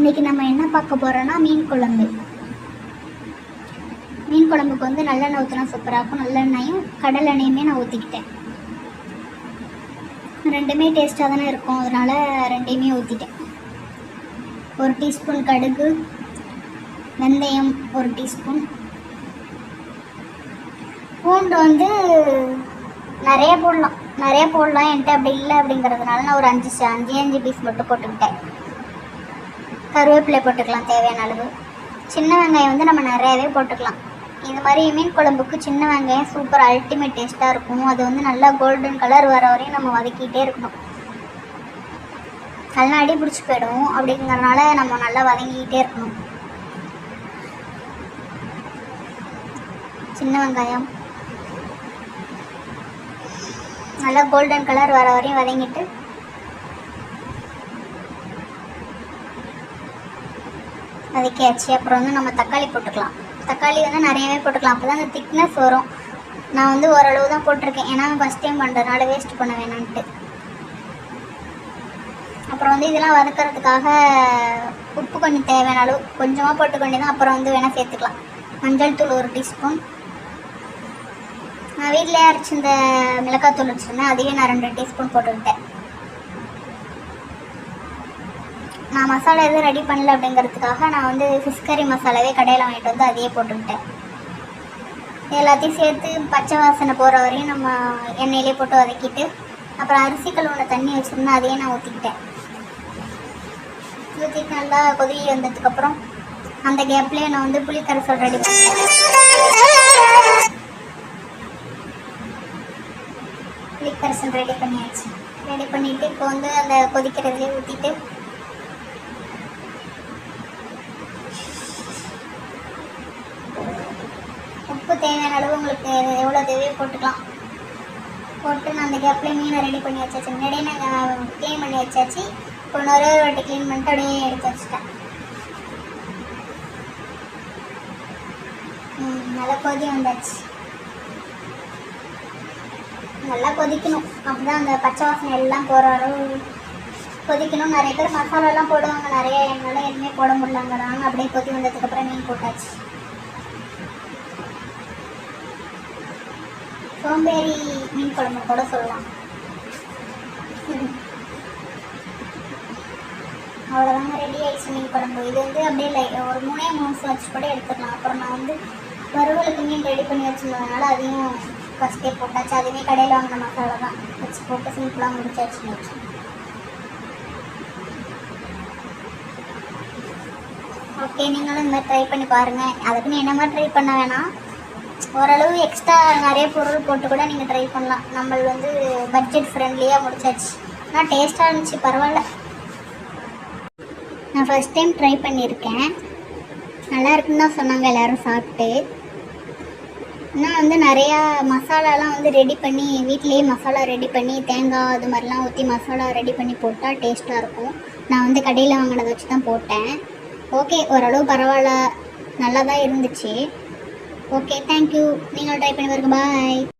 இன்றைக்கி நம்ம என்ன பார்க்க போகிறோன்னா மீன் குழம்பு. மீன் குழம்புக்கு வந்து நல்லெண்ணெய் ஊற்றினா சூப்பராக இருக்கும். நல்லெண்ணெயும் கடல் எண்ணெயுமே நான் ஊற்றிக்கிட்டேன் ரெண்டுமே டேஸ்ட்டாக தானே இருக்கும். அதனால் ரெண்டையுமே ஊற்றிட்டேன் ஒரு டீஸ்பூன் கடுகு வெந்தயம் ஒரு டீஸ்பூன். பூண்டு வந்து நிறைய போடலாம். நிறைய போடலாம். என்கிட்ட அப்படி இல்லை அப்படிங்கிறதுனால நான் ஒரு அஞ்சு அஞ்சு அஞ்சு பீஸ் மட்டும் போட்டுக்கிட்டேன். கருவேப்பிலை போட்டுக்கலாம் தேவையான அளவு. சின்ன வெங்காயம் வந்து நம்ம நிறையவே போட்டுக்கலாம். இந்த மாதிரி மீன் குழம்புக்கு சின்ன வெங்காயம் சூப்பர் அல்டிமேட் டேஸ்ட்டாக இருக்கும். அது வந்து நல்லா கோல்டன் கலர் வர வரையும் நம்ம வதக்கிட்டே இருக்கணும். நல்லா அடி பிடிச்சி போயிடும். அப்படிங்கிறனால நம்ம நல்லா வதங்கிக்கிட்டே இருக்கணும். சின்ன வெங்காயம். நல்லா கோல்டன் கலர் வர வரையும் வதங்கிட்டு வதக்கியாச்சு அப்புறம் வந்து நம்ம தக்காளி போட்டுக்கலாம். தக்காளி வந்து நிறையவே போட்டுக்கலாம். அப்போ தான் அந்த திக்னஸ் வரும். நான் வந்து ஓரளவு தான் போட்டிருக்கேன். ஏன்னா ஃபஸ்ட் டைம் பண்ணுறதுனால வேஸ்ட் பண்ண வேணான்ட்டு. அப்புறம் வந்து இதெல்லாம் வதக்கிறதுக்காக உப்பு கொஞ்சம் தேவையான அளவு கொஞ்சமாக போட்டுக்கொண்டே தான் அப்புறம் வந்து வேணால் சேர்த்துக்கலாம். மஞ்சள் தூள் ஒரு டீஸ்பூன். நான் வீட்டிலே அரைச்சி இந்த மிளகாத்தூள் வச்சுருந்தேன். அதையும் நான் ரெண்டு டீஸ்பூன் போட்டுக்கிட்டேன். நான் மசாலா எதுவும் ரெடி பண்ணல அப்படிங்கிறதுக்காக நான் வந்து ஃபிஷ் கறி மசாலாவே கடையில் வாங்கிட்டு வந்து அதையே போட்டுக்கிட்டேன். எல்லாத்தையும் சேர்த்து பச்சை வாசனை போகிற வரையும் நம்ம எண்ணெயிலே போட்டு வதக்கிட்டு அப்புறம் அரிசி கழுவுன தண்ணி வச்சுருந்தேன் அதையே நான் ஊற்றிக்கிட்டேன் ஊற்றிட்டு நல்லா கொதி வந்ததுக்கப்புறம் அந்த கேப்லேயே நான் வந்து புளி கரைசல் ரெடி பண்ணிட்டேன். புளி கரைசல் ரெடி பண்ணியாச்சு. ரெடி பண்ணிவிட்டு இப்போ வந்து அந்த கொதிக்கிறதுலேயே ஊற்றிட்டு தேவையான அளவு உங்களுக்கு எவ்வளோ தேவையோ போட்டுக்கலாம். போட்டு நான் அந்த கேப்லேயே மீனை ரெடி பண்ணி வச்சாச்சு. முன்னாடியே நாங்கள் க்ளீன் பண்ணி வச்சாச்சு. இப்போ இன்னொரு ஒரு வாட்டி க்ளீன் பண்ணிட்டு அப்படியே எடுத்து வச்சுட்டேன். நல்லா கொதி வந்தாச்சு. நல்லா கொதிக்கணும். அப்பதான் அந்த பச்சை வாசனை எல்லாம் போகிற அளவு கொதிக்கணும். நிறைய பேர் மசாலாலாம் போடுவாங்க. நிறைய என்னால் எதுவுமே போட முடியலங்கிறாங்க. அப்படியே கொதி வந்ததுக்கப்புறம் மீன் போட்டாச்சு. சோம்பேறி மீன் குழம்பு கூட சொல்லலாம். அவ்வளோதாங்க ரெடி ஆயிடுச்சு மீன் குழம்பு. இது வந்து அப்படியே லை ஒரு மூணே மூணு வச்சு கூட எடுத்துக்கலாம் அப்புறம் நான் வந்து வறுவலுக்கு மீன் ரெடி பண்ணி வச்சுருந்ததுனால அதையும் ஃபஸ்ட்டே போட்டாச்சு. அதுவுமே கடையில் வாங்கின மசாலா தான். வச்சு போட்டு சிம்பிளாக முடிச்சாச்சு வச்சு. ஓகே நீங்களும் இந்த மாதிரி ட்ரை பண்ணி பாருங்கள் அதுக்குன்னு என்ன மாதிரி ட்ரை பண்ண வேணாம்? ஓரளவு எக்ஸ்ட்ரா நிறைய பொருள் போட்டு கூட நீங்கள் ட்ரை பண்ணலாம். நம்ம வந்து பட்ஜெட் ஃப்ரெண்ட்லியாக முடிச்சாச்சு. ஆனால் டேஸ்ட்டாக இருந்துச்சு பரவாயில்ல. நான் ஃபஸ்ட் டைம் ட்ரை பண்ணியிருக்கேன். நல்லா இருக்குன்னு தான் சொன்னாங்க எல்லோரும் சாப்பிட்டு. இன்னும் வந்து நிறையா மசாலாலாம் வந்து ரெடி பண்ணி வீட்டிலேயே மசாலா ரெடி பண்ணி தேங்காய் அது மாதிரிலாம் ஊற்றி மசாலா ரெடி பண்ணி போட்டால் டேஸ்ட்டாக இருக்கும். நான் வந்து கடையில் வாங்கினதை வச்சு தான் போட்டேன். ஓகே ஓரளவு பரவாயில்ல. நல்லா தான் இருந்துச்சு. ஓகே தேங்க்யூ நீங்களும் ட்ரை பண்ணி பாருங்க. பாய்